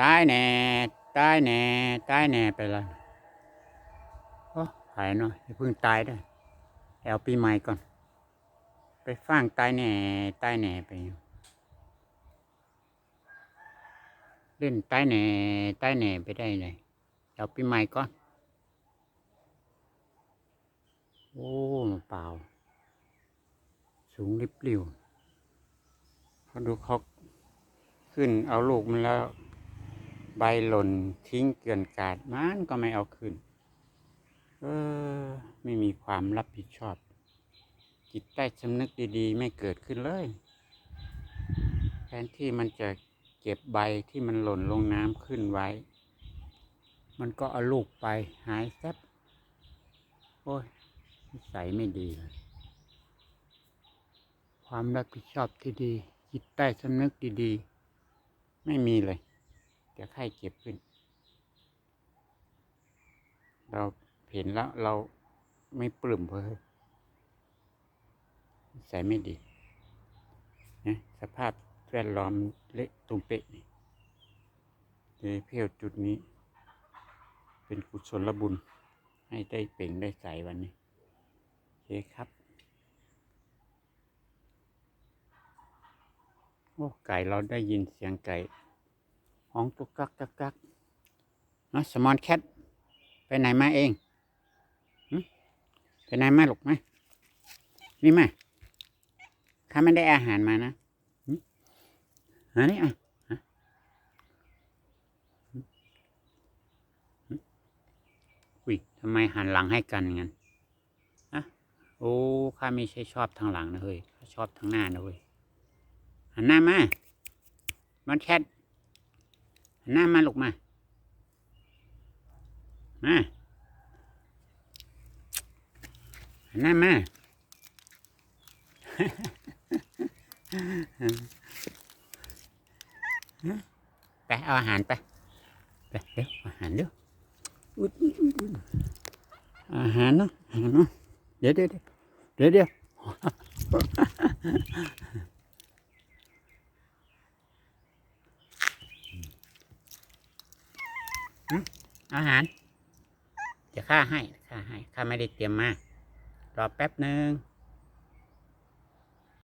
ตายแน่ตายแน่ตายแน่ไปเลยโอ้หายหน่อยเพิ่งตายได้เอาปีใหม่ก่อน ไปฟังตายแน่ตายแน่ไปอยู่เล่นตายแน่ตายแน่ไปได้เลยเอาปีใหม่ก่อน โอ้มะเปล่า สูงริบหริวเขาดูเขาขึ้นเอาลูกมันแล้ว ใบหล่นทิ้งเกลื่อนกาดมันก็ไม่เอาขึ้น เออ ไม่มีความรับผิดชอบ จิตใต้สำนึกดีๆ ไม่เกิดขึ้นเลยแทนที่มันจะเก็บใบที่มันหล่นลงน้ำขึ้นไว้ มันก็เอาลูกไปหายแซบโอ้ยนิสัยไม่ดีเลยความรับผิดชอบที่ดี จิตใต้สำนึกดีๆ ไม่มีเลย จะไข้เจ็บขึ้น เราเห็นแล้วเราไม่ปลื้มเพยนิสัยไม่ดีนะสภาพแวดล้อมเละตุมเปะนี่เลยเพียวจุดนี้ เป็นกุศลบุญ ให้ได้เปล่งได้ใสวันนี้เคครับ โอ้ไก่เราได้ยินเสียงไก่ ห้องกุกกักกักกักเนาะสมอนแคทไปไหนมาเองไปไหนมาหลูกมนี่มาข้าไม่ได้อาหารมานะหึหานี่อะฮะอุ้ยทำไมหันหลังให้กันงั้นอะโอ้ข้าไม่ใช่ชอบทางหลังนะเฮ้ยข้าชอบทางหน้านะเว้ยหันหน้ามามันแคท หน้ามาลูกมา มาหน้ามาไปเอาอาหารไป ไปเดี๋ยวอาหารเดี๋ยวอุ๊ยอุ๊ยอุ๊ยอุ๊ยอาหารเนาะอาหารเนาะเดี๋ยวเดี๋ยวเดี๋ยวเดี๋ยวเดี๋ยว อาหาร จะค่าให้ค่าให้ข้าไม่ได้เตรียมมารอแป๊บหนึ่ง